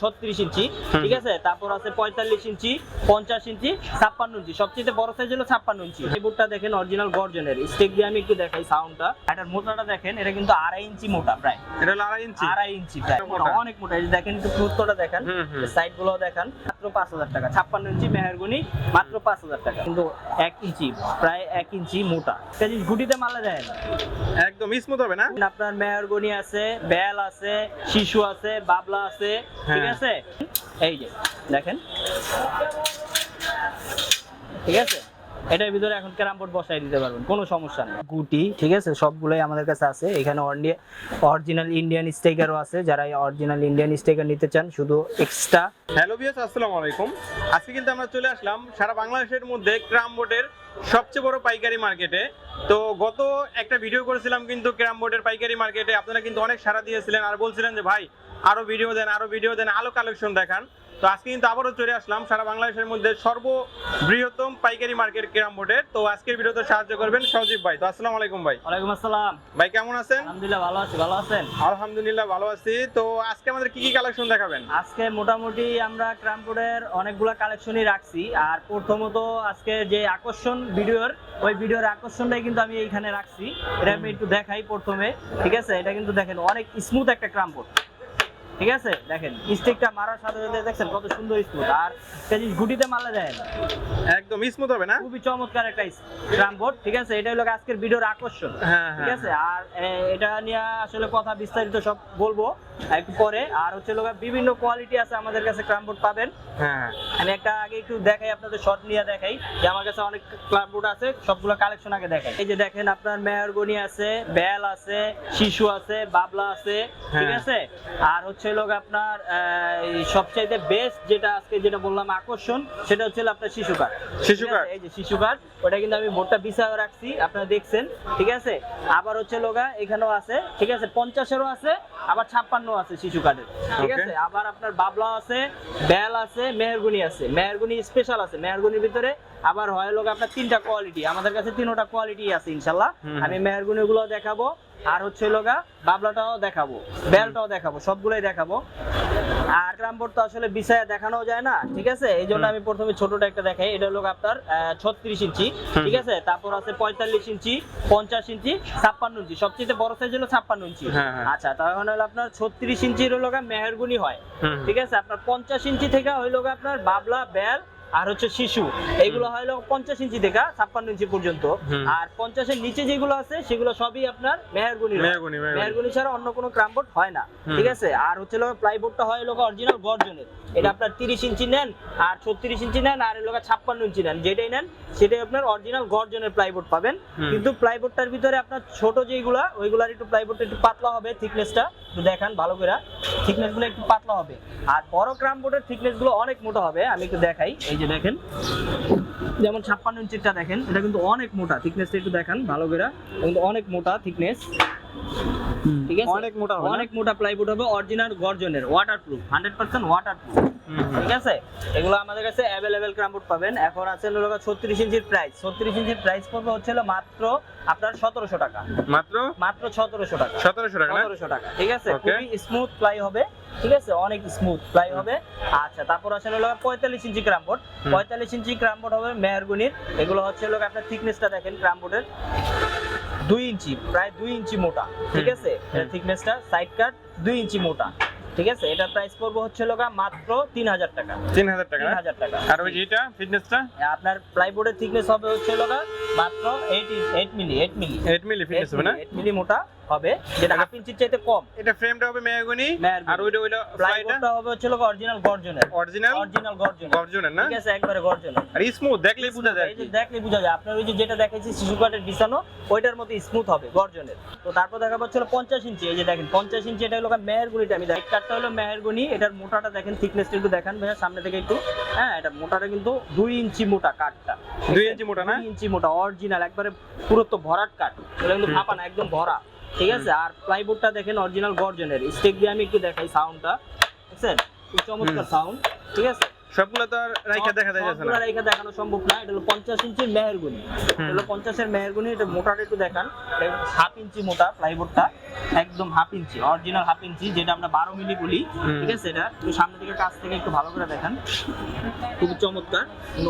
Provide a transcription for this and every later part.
ছত্রিশ ইঞ্চি ঠিক আছে? তারপর আছে পঁয়তাল্লিশ ইঞ্চি পঞ্চাশ ইঞ্চি ছাপ্পান্ন ইঞ্চি। সবচেয়ে বড় সাইজ হলো ছাপ্পান্ন ইঞ্চি। এই বুটটা দেখেন অরিজিনাল গর্জনের। স্টেক দিয়ে আমি একটু দেখাই সাউন্ডটা এটার মোটাটা দেখেন এটা কিন্তু আড়াই ইঞ্চি মোটা প্রায়। এটা হলো আড়াই ইঞ্চি? আড়াই ইঞ্চি প্রায়। অনেক মোটা। এই দেখেন একটু পুরুত্বটা দেখেন। সাইডগুলো দেখেন। মাত্র পাঁচ হাজার টাকা। ছাপ্পান্ন ইঞ্চি মেহেরগুনি মাত্র পাঁচ হাজার টাকা। কিন্তু এক ইঞ্চি প্রায় এক ইঞ্চি মোটা। এটা জিনিস গুটিতে মারলে যায় না। একদম স্মুথ হবে না? আপনার মেহরগনি আছে বেল আছে শিশু আছে বাবলা আছে। ঠিক হ্যাঁ। আছে? এই যে, দেখেন। ঠিক আছে? এটার ভিতরে এখন ক্যারাম বসাই দিতে পারবেন, কোনো সমস্যা নেই। গুটি, ঠিক আছে? সবগুলোই আমাদের কাছে আছে। এখানে অরিজিনাল ইন্ডিয়ান স্টেকারও আছে। যারা অরিজিনাল ইন্ডিয়ান স্টেকার নিতে চান, শুধু এক্সট্রা হ্যালো বিয়াস আসসালামু আলাইকুম। আজকে কিন্তু আমরা চলে আসলাম সারা বাংলাদেশের মধ্যে ক্রাম বোর্ডের সবচেয়ে বড় পাইকারি মার্কেটে। তো গত একটা ভিডিও করেছিলাম কিন্তু ক্রাম বোর্ডের পাইকারি মার্কেটে আপনারা কিন্তু অনেক সাড়া দিয়েছিলেন আর বলছিলেন যে, ভাই আরও ভিডিও দেন আরও ভিডিও দেন আলো কালেকশন দেখান। তো আজকে কিন্তু আবারও চলে আসলাম সারা বাংলাদেশের মধ্যে সর্ববৃহত্তম পাইকারি মার্কেট ক্রাম বোর্ডের তো আজকের ভিডিওতে সাহায্য করবেন সজীব ভাই। তো আসসালামু আলাইকুম ভাই। ওয়ালাইকুম আসসালাম। ভাই কেমন আছেন? আলহামদুলিল্লাহ ভালো আছি ভালো আছেন? আলহামদুলিল্লাহ ভালো আছি। তো আজকে আমাদের কি কি কালেকশন দেখাবেন? আজকে মোটামুটি আমরা ক্রামপুরের অনেকগুলো কালেকশনই রাখছি। আর প্রথমত আজকে যে আকর্ষণ ভিডিওর ওই ভিডিওর আকর্ষণটাই কিন্তু আমি এইখানে রাখছি। এটা আমি একটু দেখাই প্রথমে ঠিক আছে? এটা কিন্তু দেখেন অনেক স্মুথ একটা ক্রামবোর্ড ঠিক আছে? দেখেন স্টিকটা মারার সাথে সাথে দেখছেন কত সুন্দর স্মুথ আর জিনিস গুটিতে মারলে যায় না। একদম স্মুথ হবে না? খুবই চমৎকার একটা ক্রামবোর্ড ঠিক আছে? এটা হলো আজকের ভিডিওর আকর্ষণ। হ্যাঁ ঠিক হ্যাঁ। আছে? আর এটা নিয়ে আসলে কথা বিস্তারিত সব বলব একটু পরে। আর হচ্ছে লোক বিভিন্ন কোয়ালিটি আছে আমাদের কাছে ক্রামবোর্ড পাবেন। হ্যাঁ আমি একটা আগে একটু দেখাই আপনাদের শর্ট নিয়ে দেখাই। যে আমার কাছে অনেক ক্লাববোর্ড আছে সবগুলো কালেকশন আগে দেখাই। এই যে দেখেন আপনার মেহরগনি আছে বেল আছে শিশু আছে বাবলা আছে ঠিক হ্যাঁ। আছে? আর হচ্ছে লোক আপনার সবচাইতে বেস্ট যেটা আজকে যেটা বললাম আকর্ষণ সেটা হচ্ছে আপনার শিশু কার্ড। শিশু? কার্ড? এই যে শিশু কার্ড ওটা কিন্তু আমি বিছায় রাখছি আপনারা দেখছেন ঠিক আছে? আবার হচ্ছে লোগা এখানেও আছে ঠিক আছে? পঞ্চাশেরও আছে আবার ছাপ্পান্ন আছে শিশু কার্ডের ঠিক আছে? আবার আপনার বাবলা আছে বেল আছে মেহরগুনি আছে মেহরগুনি স্পেশাল আছে মেহরগুনির ভিতরে আবার হয় লোক আপনার তিনটা কোয়ালিটি আমাদের কাছে তিনটা কোয়ালিটি আছে ইনশাল্লাহ। আমি মেহরগুনি গুলো দেখাবো আর হচ্ছে লোগা বাবলাটাও দেখাবো বেলটাও দেখাবো সবগুলোই দেখাবো। আর ক্রামবোর্ড তো আসলে বিছায়া দেখানো যায় না ঠিক আছে? এই জন্য আমি প্রথমে ছোটটা একটা দেখাই এটা হলো আপনার ছত্রিশ ইঞ্চি ঠিক আছে? তারপর আছে পঁয়তাল্লিশ ইঞ্চি পঞ্চাশ ইঞ্চি ছাপ্পান্ন ইঞ্চি সবচেয়ে বড় সাইজ হলো ছাপ্পান্ন ইঞ্চি। হ্যাঁ, হ্যাঁ। আচ্ছা তখন হলো আপনার ছত্রিশ ইঞ্চির হলো মেহেরগুনি হয় ঠিক আছে? আপনার পঞ্চাশ ইঞ্চি থেকে হইল আপনার বাবলা বেল আর হচ্ছে শিশু এইগুলো হলো পঞ্চাশ ইঞ্চি থেকে ছাপ্পান্ন ইঞ্চি পর্যন্ত। আর পঞ্চাশের নিচে যেগুলো আছে সেগুলো সবই আপনার মেহেরগুনি। মেহেরগুনি ছাড়া অন্য কোনো ক্রামবোর্ড হয় না ঠিক আছে? আর হচ্ছে লোক প্লাইবোর্ডটা হয় লোক অরিজিনাল গর্জনের। এটা আপনার তিরিশ ইঞ্চি নেন আর ছত্রিশ ইঞ্চি নেন আর লোক ছাপ্পান্ন ইঞ্চি নেন। যেটাই নেন সেটাই আপনার অরিজিনাল গর্জনের প্লাইবোর্ড পাবেন। কিন্তু প্লাইবোর্ডটার ভিতরে আপনার ছোট যেগুলা ওইগুলার একটু প্লাইবোর্ডটা একটু পাতলা হবে থিকনেসটা একটু দেখান ভালো করে। থিকনেসগুলো একটু পাতলা হবে। আর বড় ক্রাম বোর্ডের থিকনেসগুলো অনেক মোটা হবে আমি একটু দেখাই। এই যে দেখেন যেমন ছাপ্পান্ন ইঞ্চিটা দেখেন এটা কিন্তু অনেক মোটা থিকনেসটা একটু দেখান ভালো করে। কিন্তু অনেক মোটা থিকনেস ঠিক আছে? অনেক মোটা অনেক মোটা প্লাইউড হবে অরিজিনাল গর্জনের ওয়াটারপ্রুফ হান্ড্রেড পার্সেন্ট ওয়াটারপ্রুফ। ঠিক আছে? এগুলো আমাদের কাছে অ্যাভেলেবেল ক্রামবোর্ড পাবেন। এখন আছে হলো ছত্রিশ ইঞ্চির প্রাইস ছত্রিশ ইঞ্চির প্রাইস পড়বে হচ্ছে হলো মাত্র আপনার সতেরোশো টাকা। মাত্র? মাত্র সতেরোশো টাকা। সতেরোশো টাকা সতেরোশো টাকা ঠিক আছে? খুবই স্মুথ প্লাই হবে ঠিক আছে? অনেক স্মুথ প্লাই হবে। আচ্ছা তারপর আছে হলো পঁয়তাল্লিশ ইঞ্চি ক্রামবোর্ড। পঁয়তাল্লিশ ইঞ্চি ক্রামবোর্ড হবে মেয়ারগুনির এগুলো হচ্ছে হলো আপনার থিকনেসটা দেখেন ক্রামবোর্ডের দুই ইঞ্চি প্রায় দুই ইঞ্চি মোটা ঠিক আছে। থিকনেসটা সাইড কাট দুই ইঞ্চি মোটা। ঠিক আছে? এটা প্রাইস পড়বে হচ্ছে লোকা মাত্র তিন হাজার টাকা। তিন হাজার টাকা? তিন না? হাজার টাকা। আর ওই যেটা ফিটনেসটা আপনার প্লাইবোর্ডের থিকনেস হবে হচ্ছে লোকা মাত্র eight eight milli 8 milli 8 milli fitness হবে না? 8 মিলি মোটা। হবে যেটা হাফ ইঞ্চির চাইতে কম। এটা ফ্রেমটা হবে মেহগনি। আর ওইটা ওইটা ফ্লাইটা হবে হচ্ছে লোক অরিজিনাল গর্জনের। অরিজিনাল অরিজিনাল গর্জন গর্জনের না? ঠিক আছে একবারে গর্জনের। আর স্মুথ দেখলেই বোঝা যায় এই যে দেখলে বোঝা যায়। আপনার ওই যে যেটা দেখাইছি শিশু কাঠের বিছানো ওইটার মতো স্মুথ হবে গর্জনের। তো তারপর দেখা পাচ্ছে হলো পঞ্চাশ ইঞ্চি। এই যে দেখেন পঞ্চাশ ইঞ্চি এটা হলো মেহেরগুনিটা। আমি দেখি কাঠটা হলো মেহেরগুনি এটার মোটাটা দেখেন থিকনেসটা একটু দেখান ভাইয়া সামনে থেকে একটু। হ্যাঁ এটা মোটাটা কিন্তু দুই ইঞ্চি মোটা কাঠটা। দুই ইঞ্চি মোটা না? ইঞ্চি মোটা অরিজিনাল একবারে পুরো তো ভরাট কাঠ। এটা কিন্তু। ফাঁপা না একদম ভরা। ঠিক আছে? আর প্লাইবোর্ডটা দেখেন অরিজিনাল গর্জনের। স্টেক দিয়ে আমি একটু দেখাই সাউন্ডটা ঠিক আছে? চমৎকার সাউন্ড ঠিক আছে? সবগুলো তো রাইখা দেখা যায় না। সবগুলো রাইখা দেখানো সম্ভব না। এটা হলো পঞ্চাশ ইঞ্চির মেহেরগুনি। এটা হলো মেহেরগুনি এটা মোটাটা একটু দেখান। হাফ ইঞ্চি মোটা প্লাইবোর্ডটা একদম half inch original half inch যেটা আমরা বারো মিলি বলি। ঠিক আছে এটা? একটু সামনে থেকে কাছ থেকে একটু ভালো করে দেখান। খুবই চমৎকার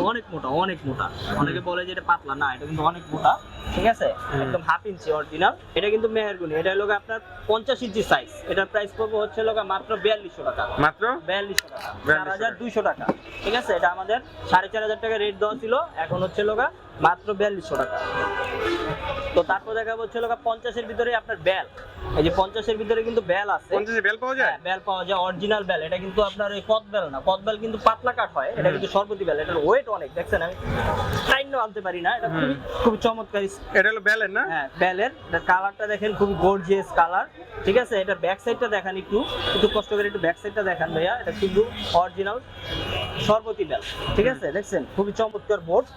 অনেক মোটা অনেক মোটা। অনেকে বলে যে এটা পাতলা না এটা কিন্তু অনেক মোটা। ঠিক আছে? একদম হাফ ইঞ্চি অরিজিনাল এটা কিন্তু মেহেরগুনি এটা হলো আপনার পঞ্চাশ ইঞ্চি সাইজ এটার প্রাইস পড়বে হচ্ছে লোক মাত্র বিয়াল্লিশশো টাকা। মাত্র? বিয়াল্লিশশো টাকা। 4200 চার হাজার দুইশো টাকা। ঠিক আছে? এটা আমাদের সাড়ে চার হাজার টাকা রেট দেওয়া ছিল। এখন হচ্ছে লোকা মাত্র বিয়াল্লিশশো টাকা। তো তারপর দেখা হচ্ছে লোকা পঞ্চাশের ভিতরে আপনার বেল এই যে পঞ্চাশের ভিতরে কিন্তু বেল আছে। পঞ্চাশে বেল পাওয়া যায়? বেল পাওয়া যায় অরিজিনাল বেল এটা কিন্তু আপনার ওই কদ বেল না। কদ বেল কিন্তু পাতলা কাঠ হয়। এটা কিন্তু সর্বতি বেল এটার ওয়েট অনেক দেখছেন? আমি টাইম আনতে পারি না। এটা খুবই খুবই চমৎকার এটা হলো বেলের না? হ্যাঁ বেলের কালারটা দেখেন খুব গর্জিয়াস কালার ঠিক আছে? এটা ব্যাক সাইডটা দেখান একটু। একটু কষ্ট করে একটু ব্যাক সাইডটা দেখান ভাইয়া। এটা কিন্তু অরিজিনাল সর্বতি বেল ঠিক আছে? দেখছেন? খুবই চমৎকার বোর্ড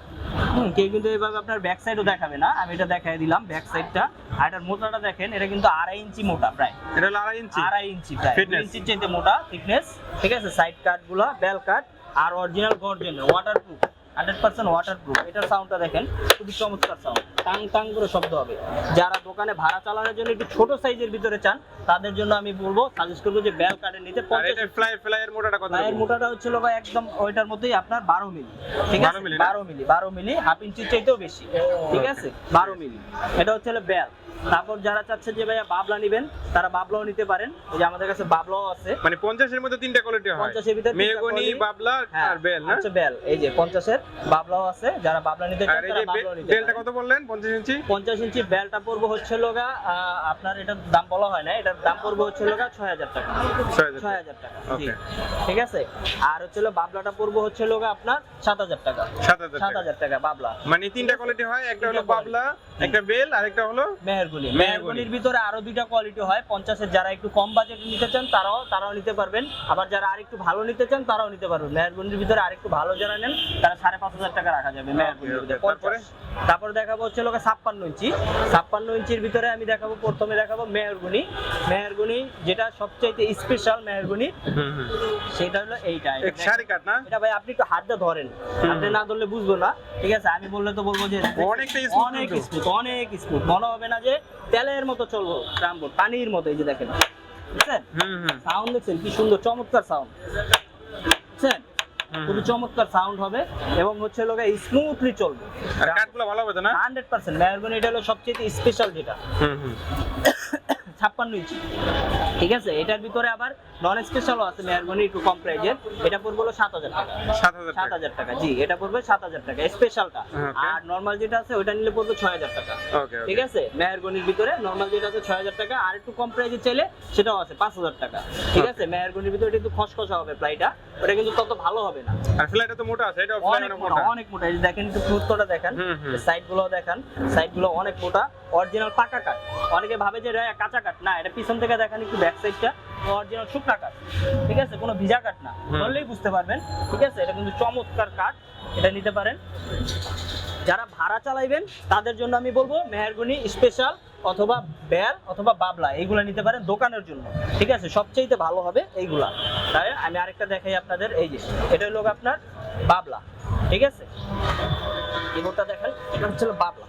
হুম কেউ কিন্তু এইভাবে আপনার ব্যাক সাইডও দেখাবে না। আমি এটা দেখাই দিলাম ব্যাক সাইডটা আর এটার মোটাটা দেখেন এটা কিন্তু আড়াই ইঞ্চি মোটা প্রায়। এটা হলো আড়াই ইঞ্চি? আড়াই ইঞ্চি প্রায়। ইঞ্চির চাইতে মোটা থিকনেস ঠিক আছে? সাইড কাটগুলো বেল কাট আর original gurjan water proof hundred percent water proof এটার সাউন্ডটা দেখেন খুবই চমৎকার সাউন্ড টাং টাং করে শব্দ হবে। যারা দোকানে ভাড়া চালানোর জন্য একটু ছোট সাইজের ভিতরে চান তাদের জন্য আমি বলব সাজেস্ট করব যে বেল নিতে ফ্লাই ফ্লাইয়ের মোটাটা কত পায়ের মোটাটা হচ্ছে লোক একদম ওইটার মধ্যেই আপনার বারো মিলি। ঠিক আছে? বারো মিলি বারো মিলি হাফ ইঞ্চির চাইতেও বেশি। ঠিক আছে? বারো মিলি। এটা হচ্ছে বেল তারপর যারা চাচ্ছে যে ভাইয়া বাবলা নিবেন তারা বাবলাও নিতে পারেন। এই যে আমাদের কাছে বাবলাও আছে। মানে পঞ্চাশের মধ্যে তিনটা কোয়ালিটি হয়। পঞ্চাশের ভিতরে তিনটা মেহগনি quality। বাবলা হ্যাঁ, আর বেল না? হচ্ছে বেল এই যে পঞ্চাশের বাবলাও আছে যারা বাবলা নিতে চান তারা বাবলাও নিতে বেলটা কত বললেন? পঞ্চাশ ইঞ্চি? পঞ্চাশ ইঞ্চি বেলটা পড়বে হচ্ছে লগা আপনার এটার দাম বলা হয় না এটার দাম পড়বে হচ্ছে লগা ছয় হাজার টাকা। ছয় হাজার ছয় হাজার টাকা জি। ঠিক আছে? আর হচ্ছে হলো বাবলাটা পড়বে হচ্ছে লোগা আপনার সাত হাজার টাকা। সাত হাজার টাকা। বাবলা। মানে তিনটা কোয়ালিটি হয় একটা হলো বাবলা একটা বেল আর একটা হলো মেহেরগুলি মেহেরগুলি। মেহেরগুলির ভিতরে আরও দুইটা কোয়ালিটি হয়। পঞ্চাশের যারা একটু কম বাজেটে নিতে চান তারাও তারাও নিতে পারবেন। আবার যারা আরেকটু ভালো নিতে চান তারাও নিতে পারবেন। মেহেরগুলির ভিতরে আরেকটু ভালো যারা নেন তারা সাড়ে পাঁচ হাজার টাকা রাখা যাবে মেহেরগুলির ভিতরে। তারপরে? দেখাবো হচ্ছে লোকে ছাপ্পান্ন ইঞ্চি। ছাপ্পান্ন ইঞ্চির ভিতরে আমি দেখাবো প্রথমে দেখাবো মেহেরগুনি। মেহেরগুনি যেটা সবচাইতে স্পেশাল মেহেরগুনি সেটা হলো এইটা। এটা শাড়ি কাট না? এটা ভাই আপনি একটু হাত দিয়ে ধরেন। আপনি না ধরলে বুঝব না। ঠিক আছে আমি বললে তো বলব যে অনেক স্মুথ অনেক স্মুথ মনে হবে না যে তেলের মতো চলবো ট্রামবোর্ড পানির মতো এই যে দেখেন। বুঝছেন? সাউন্ড দেখছেন? কি সুন্দর চমৎকার সাউন্ড বুঝছেন? খুবই চমৎকার সাউন্ড হবে এবং হচ্ছে লোকে স্মুথলি চলবে। আর কাঠগুলো ভালো হবে তো না? হান্ড্রেড পার্সেন্ট মেহরবানি এটা হলো সবচেয়ে স্পেশাল যেটা। হুম হুম। ছাপ্পান্ন ইঞ্চি। ঠিক আছে? এটার ভিতরে আবার নন স্পেশালও আছে মেহরবানি একটু কম প্রাইজের এটা পড়বে হলো সাত হাজার টাকা। সাত হাজার সাত টাকা জি এটা পড়বে সাত হাজার টাকা স্পেশালটা আর নর্মাল যেটা আছে ওইটা নিলে পড়বে ছয় হাজার টাকা। ঠিক আছে? মেহেরগনির ভিতরে নর্মাল যেটা আছে ছয় হাজার টাকা। আর একটু কম প্রাইজে চাইলে সেটাও আছে পাঁচ হাজার টাকা। ঠিক আছে? মেহেরগনির ভিতরে একটু খসখসা হবে প্রাইটা ওটা কিন্তু তত ভালো হবে না। আর ফ্লাইটা তো মোটা আছে এটা অনেক মোটা অনেক মোটা। এই দেখেন একটু পুরুত্বটা দেখেন। হুম, হুম। সাইডগুলো দেখেন। সাইডগুলো অনেক মোটা। অরিজিনাল পাকা কাঠ অনেকে ভাবে যে এটা কাঁচা কাঠ না এটা পিছন থেকে দেখেন একটু ব্যাক সাইডটা অরিজিনাল শুকনা কাঠ ঠিক আছে? কোনো ভিজা কাঠ না। বললেই বুঝতে পারবেন ঠিক আছে? এটা কিন্তু চমৎকার কাঠ এটা নিতে পারেন। যারা ভাড়া চালাইবেন তাদের জন্য আমি বলব মেহেরগুনি স্পেশাল অথবা বেল অথবা বাবলা এইগুলা নিতে পারেন দোকানের জন্য ঠিক আছে? সবচেয়ে ভালো হবে এইগুলা। তাই আমি আরেকটা দেখাই আপনাদের এই যে এটা হলো আপনার বাবলা ঠিক আছে? কিবোর্ডটা দেখেন এটা হচ্ছে বাবলা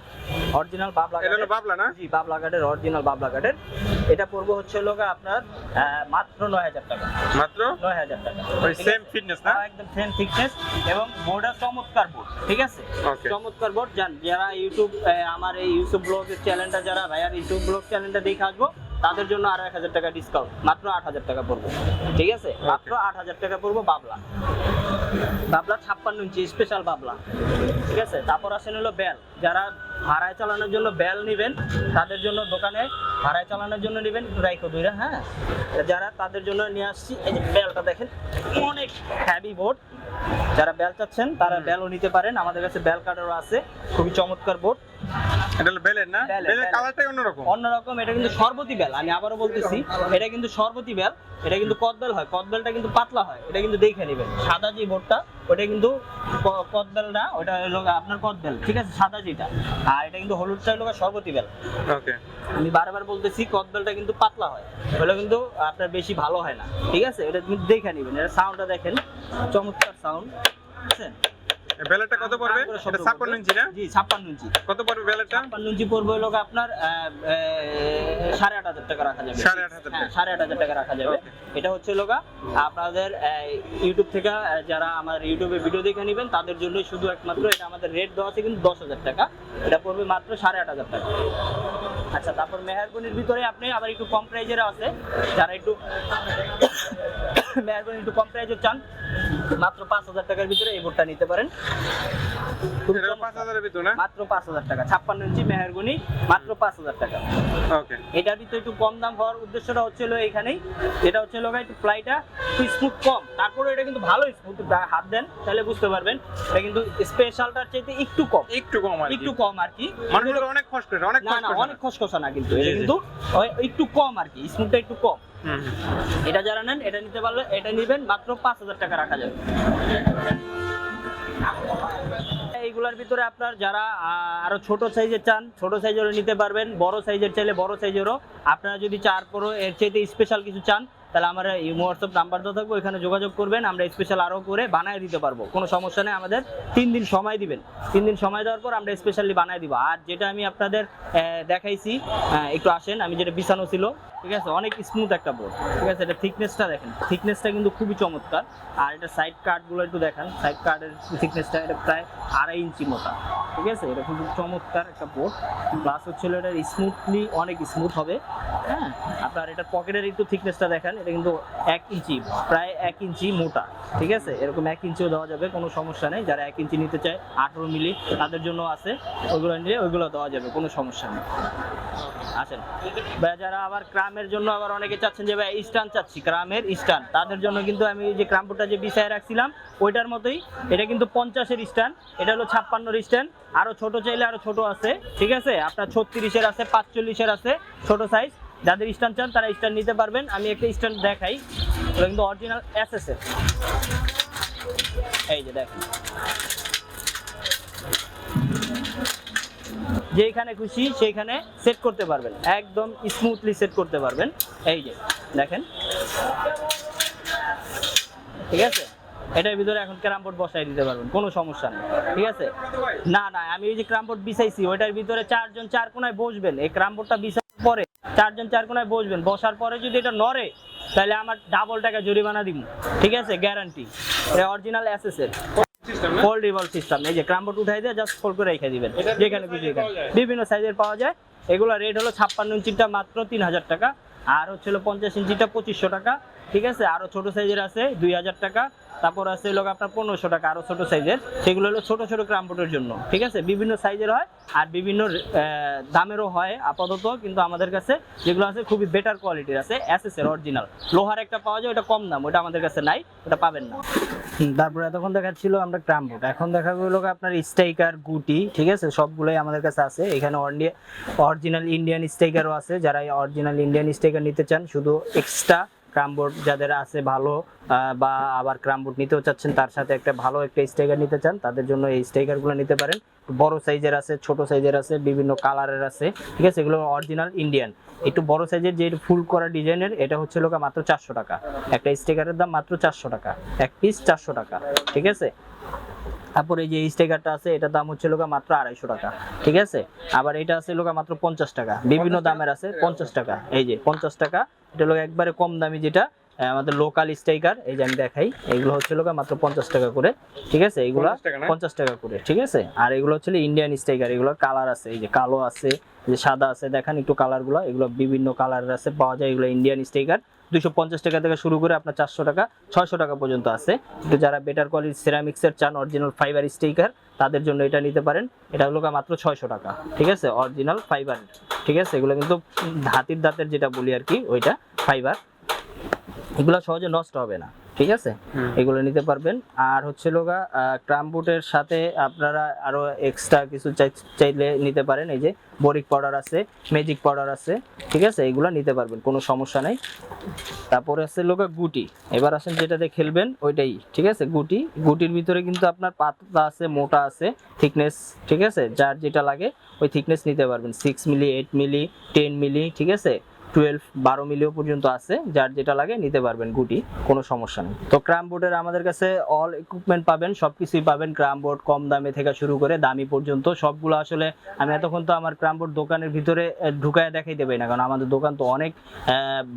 অরিজিনাল বাবলা। বাবলা না? জি বাবলা কাঠের অরিজিনাল বাবলা কাঠের। এটা পড়ব হচ্ছে লোক আপনার মাত্র নয় হাজার টাকা। মাত্র? নয় হাজার টাকা। ওই সেম ফিটনেস না? হ্যাঁ, একদম সেম থিকনেস এবং বোর্ডের চমৎকার বোর্ড ঠিক আছে? চমৎকার বোর্ড জান যারা ইউটিউব আমার এই ইউটিউব ব্লগের চ্যানেলটা যারা ভাইয়ার ইউটিউব ব্লগ চ্যানেলটা দেখে আসব তাদের জন্য আরও এক হাজার টাকা ডিসকাউন্ট মাত্র আট হাজার টাকা পড়ব। ঠিক আছে? মাত্র আট হাজার টাকা পড়ব বাবলা। বাবলা ছাপ্পান্ন ইঞ্চি স্পেশাল বাবলা। ঠিক আছে? তারপর আসেন হলো বেল যারা ভাড়ায় চালানোর জন্য বেল নেবেন তাদের জন্য দোকানে ভাড়ায় চালানোর জন্য নেবেন রাইকো দুইরা হ্যাঁ? যারা তাদের জন্য নিয়ে আসছি এই যে বেলটা দেখেন অনেক হ্যাভি বোর্ড যারা বেল চাচ্ছেন তারা বেলও নিতে পারেন আমাদের কাছে বেল কাটারও আছে খুবই চমৎকার বোর্ড এটা হলো বেলের না? বেলের, বেলের বেলের। কালারটাই অন্যরকম। অন্যরকম এটা কিন্তু সর্বতি বেল আমি আবারও বলতেছি এটা কিন্তু সর্বতি বেল এটা কিন্তু কদবেল হয় কদবেলটা কিন্তু পাতলা হয় এটা কিন্তু দেখে নেবেন। সাদা যে বোর্ডটা ওটা কিন্তু কদবেল না ওটা হলো আপনার কদবেল ঠিক আছে? সাদা যেটা। আর এটা কিন্তু হলুদটা হলো সর্বতি বেল। ওকে। আমি বারবার বলতেছি কদবেলটা কিন্তু পাতলা হয় ওটা কিন্তু আপনার বেশি ভালো হয় না ঠিক আছে? এটা কিন্তু দেখে নেবেন এটা সাউন্ডটা দেখেন চমৎকার সাউন্ড বুঝছেন? বেলেরটা কত পড়বে? এটা ছাপ্পান্ন করবে। ইঞ্চি না? জি ছাপ্পান্ন ইঞ্চি। কত পড়বে বেলেরটা ছাপ্পান্ন ইঞ্চি পড়বে হলো আপনার আহ, আহ, সাড়ে আট হাজার টাকা রাখা যাবে। সাড়ে আট হাজার হ্যাঁ, টাকা। টাকা রাখা যাবে। এটা হচ্ছে লোকা আপনাদের ইউটিউব থেকে যারা আমার ইউটিউবে ভিডিও দেখে নেবেন তাদের জন্য শুধু একমাত্র এটা আমাদের রেট দেওয়া আছে কিন্তু দশ হাজার টাকা। এটা পড়বে মাত্র সাড়ে আট হাজার টাকা। আচ্ছা তারপর মেহেরগনির ভিতরে আপনি আবার একটু কম প্রাইজের আছে। যারা একটু মেহেরগনি একটু কম প্রাইজের চান মাত্র পাঁচ হাজার টাকার ভিতরে এই বোর্ডটা নিতে পারেন। এটা। পাঁচ মাত্র হাজার টাকা। ছাপ্পান্ন ইঞ্চি মেহেরগনি মাত্র পাঁচ হাজার টাকা। ওকে। এটার ভিতরে একটু কম দাম হওয়ার উদ্দেশ্যটা হচ্ছে হলো এখানেই। যেটা হচ্ছে লোক একটু প্লাইটা একটু স্মুথ কম। তারপরে এটা কিন্তু ভালো স্মুথ হাত দেন তাহলে বুঝতে পারবেন। এটা কিন্তু স্পেশালটার চাইতে একটু কম। একটু কম আর একটু কম আর কি। মানুষগুলো অনেক কষ্ট অনেক না না অনেক খসখসা না কিন্তু এটা কিন্তু একটু কম আর কি স্মুথটা একটু কম। এটা যারা নেন এটা নিতে পারলে এটা নেবেন মাত্র পাঁচ হাজার টাকা রাখা যাবে। এইগুলোর ভিতরে আপনার যারা আরও ছোট সাইজের চান, ছোট সাইজেরও নিতে পারবেন, বড় সাইজের চাইলে বড় সাইজেরও। আপনারা যদি চার পরো এর চাইতে স্পেশাল কিছু চান তাহলে আমার এই হোয়াটসঅ্যাপ নাম্বার তো থাকব এখানে যোগাযোগ করবেন, আমরা স্পেশাল আরও করে বানায় দিতে পারব। কোনো সমস্যা নেই, আমাদের তিন দিন সময় দিবেন। তিন দিন সময় দেওয়ার পর আমরা স্পেশালি বানায় দিব। আর যেটা আমি আপনাদের দেখাইছি একটু আসেন, আমি যেটা বিছানো ছিল, ঠিক আছে? অনেক স্মুথ একটা বোর্ড ঠিক আছে? এটা থিকনেসটা দেখেন থিকনেসটা কিন্তু খুবই চমৎকার। আর এটা সাইড কার্ডগুলো একটু দেখান সাইড কার্ডের থিকনেসটা এটা প্রায় আড়াই ইঞ্চি মোটা, ঠিক আছে? এটা খুব চমৎকার একটা বোর্ড প্লাস হচ্ছে হলো এটা স্মুথলি অনেক স্মুথ হবে হ্যাঁ? আপনার এটা পকেটের একটু থিকনেসটা দেখেন এটা কিন্তু এক ইঞ্চি, প্রায় এক ইঞ্চি মোটা, ঠিক আছে? এরকম এক ইঞ্চিও দেওয়া যাবে, কোনো সমস্যা নেই। যারা এক ইঞ্চি নিতে চায়, আঠেরো মিলি, তাদের জন্য আছে। ওইগুলো নিলে ওইগুলো দেওয়া যাবে, কোনো সমস্যা নেই। আসেন। যারা আবার ক্রামের জন্য আবার অনেকে চাচ্ছেন যে ভাই স্টান চাচ্ছি, ক্রামের স্টান। তাদের জন্য কিন্তু আমি যে ক্রামপুরটা যে বিছায় রাখছিলাম, ওইটার মতোই। এটা কিন্তু পঞ্চাশের স্টান, এটা হলো ছাপ্পান্নর স্টান। আরও ছোট চাইলে আরও ছোট আছে, ঠিক আছে? আপনার ছত্রিশের আছে, পাঁচচল্লিশের আছে, ছোট সাইজ যাদের স্টান চান, তারা স্ট্যান্ড নিতে পারবেন। আমি একটা স্ট্যান্ড দেখাই। এটা কিন্তু অরিজিনাল এসএস এর এই যে দেখেন। যেখানে খুশি, সেইখানে সেট করতে পারবেন। একদম স্মুথলি সেট করতে পারবেন। এই যে, দেখেন। ঠিক আছে? এটার ভিতরে এখন ক্যারাম বোর্ড বসাই দিতে পারবেন, কোনো সমস্যা নেই। ঠিক আছে? না না, আমি ওই যে ক্যারাম বোর্ড বিছাইছি, ওইটার ভিতরে চারজন, চার কোনায় বসবেন। এই ক্যারাম বোর্ডটা চারজন চার কোনায় বসবেন। বসার পরে যদি এটা নড়ে তাহলে আমার ডাবল টাকা জরিমানা দিব। ঠিক আছে? গ্যারান্টি এটা অরিজিনাল এর ফোল্ড রিভলভ সিস্টেম এই যে ক্রামবোর্ড উঠাই দিয়ে জাস্ট ফোল্ড করে রেখে দিবেন। যেখানে বিভিন্ন খুশি এখানে। বিভিন্ন সাইজের পাওয়া যায়। এগুলো রেট হলো ছাপ্পান্ন ইঞ্চিটা মাত্র তিন হাজার টাকা। আর হচ্ছে হলো পঞ্চাশ ইঞ্চিটা পঁচিশশো টাকা। ঠিক আছে? আরও ছোটো সাইজের আছে দুই হাজার টাকা। তারপর আছে হলো আপনার পনেরোশো টাকা আরও ছোট সাইজের সেগুলো হলো ছোট ছোট ক্রামবোর্ডের জন্য। ঠিক আছে? বিভিন্ন সাইজের হয় আর বিভিন্ন দামেরও হয় আপাতত। কিন্তু আমাদের কাছে যেগুলো আছে খুবই বেটার কোয়ালিটির আছে। এসএস এর অরিজিনাল লোহার একটা পাওয়া যায়, ওটা কম দাম। ওটা আমাদের কাছে নাই, ওটা পাবেন না। তারপরে এতক্ষণ দেখাচ্ছিল আমরা ক্রামবোর্ড এখন দেখা গেলো আপনার স্ট্রাইকার গুটি ঠিক আছে? সবগুলোই আমাদের কাছে আছে। এখানে অরিজিনাল ইন্ডিয়ান স্ট্রাইকারও আছে। যারা অরিজিনাল ইন্ডিয়ান স্ট্রাইকার নিতে চান, শুধু এক্সট্রা ক্রামবোর্ড যাদের আছে ভালো বা আবার ক্রামবোর্ড নিতেও চাচ্ছেন, তার সাথে একটা ভালো একটা স্টেকার নিতে চান, তাদের জন্য এই স্টেকারগুলো নিতে পারেন। বড় সাইজের আছে, ছোট সাইজের আছে, বিভিন্ন কালারের আছে, ঠিক আছে? এগুলো অরিজিনাল ইন্ডিয়ান একটু বড় সাইজের যে ফুল করা ডিজাইনের, এটা হচ্ছে লোক মাত্র চারশো টাকা। একটা স্টিকারের দাম মাত্র চারশো টাকা। এক পিস চারশো টাকা, ঠিক আছে? তারপর এই যে স্টিকারটা আছে এটার দাম হচ্ছে লোকা মাত্র আড়াইশো টাকা ঠিক আছে? আবার এটা আছে লোকা মাত্র পঞ্চাশ টাকা বিভিন্ন দামের আছে পঞ্চাশ টাকা এই যে পঞ্চাশ টাকা এটা লোক একবারে কম দামি যেটা আমাদের লোকাল স্ট্রাইকার এই যে আমি দেখাই এগুলো হচ্ছে লোকা মাত্র পঞ্চাশ টাকা করে ঠিক আছে? এগুলা 50 টাকা পঞ্চাশ টাকা করে ঠিক আছে? আর এগুলো হচ্ছে ইন্ডিয়ান স্ট্রাইকার এগুলো কালার আছে এই যে কালো আছে যে সাদা আছে দেখেন একটু কালারগুলো এগুলো বিভিন্ন কালারের আছে পাওয়া যায় এগুলো ইন্ডিয়ান স্ট্রাইকার পঞ্চাশ টাকা থেকে শুরু করে আপনার চারশো টাকা, ছয়শো টাকা পর্যন্ত আছে। কিন্তু যারা বেটার কোয়ালিটি সিরামিক্সের চান অরিজিনাল ফাইবার স্টিকার তাদের জন্য এটা নিতে পারেন। এটা হলো মাত্র ছয়শো টাকা, ঠিক আছে? অরিজিনাল ফাইবার ঠিক আছে? এগুলো কিন্তু হাতির দাঁতের যেটা বলি আর কি, ওইটা ফাইবার এগুলো সহজে নষ্ট হবে না ঠিক আছে? এগুলো নিতে পারবেন। আর হচ্ছে লোগা ক্রাম বুটের সাথে আপনারা আরও এক্সট্রা কিছু চাই- চাইলে নিতে পারেন। এই যে বরিক পাউডার আছে ম্যাজিক পাউডার আছে ঠিক আছে? এগুলো নিতে পারবেন কোনো সমস্যা নেই। তারপরে আছে লোগা গুটি। এবার আসেন যেটাতে খেলবেন ওইটাই ঠিক আছে? গুটি। গুটির ভিতরে কিন্তু আপনার পাতলা আছে মোটা আছে থিকনেস ঠিক আছে? যার যেটা লাগে ওই থিকনেস নিতে পারবেন। Six milli eight milli ten milli ঠিক আছে? টুয়েলভ বারো মিলিও পর্যন্ত আছে, যার যেটা লাগে নিতে পারবেন গুটি, কোনো সমস্যা নেই। তো ক্রাম বোর্ডের আমাদের কাছে অল ইকুইপমেন্ট পাবেন সব কিছুই পাবেন, ক্রাম বোর্ড কম দামে থেকে শুরু করে দামি পর্যন্ত, সবগুলো আসলে আমি এতক্ষণ তো আমার ক্রাম বোর্ড দোকানের ভিতরে ঢুকায় দেখাই দেবে না, কারণ আমাদের দোকান তো অনেক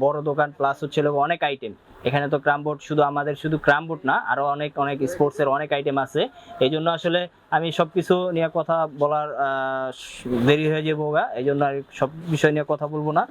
বড় দোকান প্লাস হচ্ছে অনেক আইটেম এখানে তো ক্রাম বোর্ড শুধু আমাদের, শুধু ক্রাম বোর্ড না, আরও অনেক অনেক স্পোর্টসের অনেক আইটেম আছে। এই জন্য আসলে আমি সবকিছু নিয়ে কথা বলার দেরি হয়ে যাব এই জন্য আর সব বিষয় নিয়ে কথা বলব না।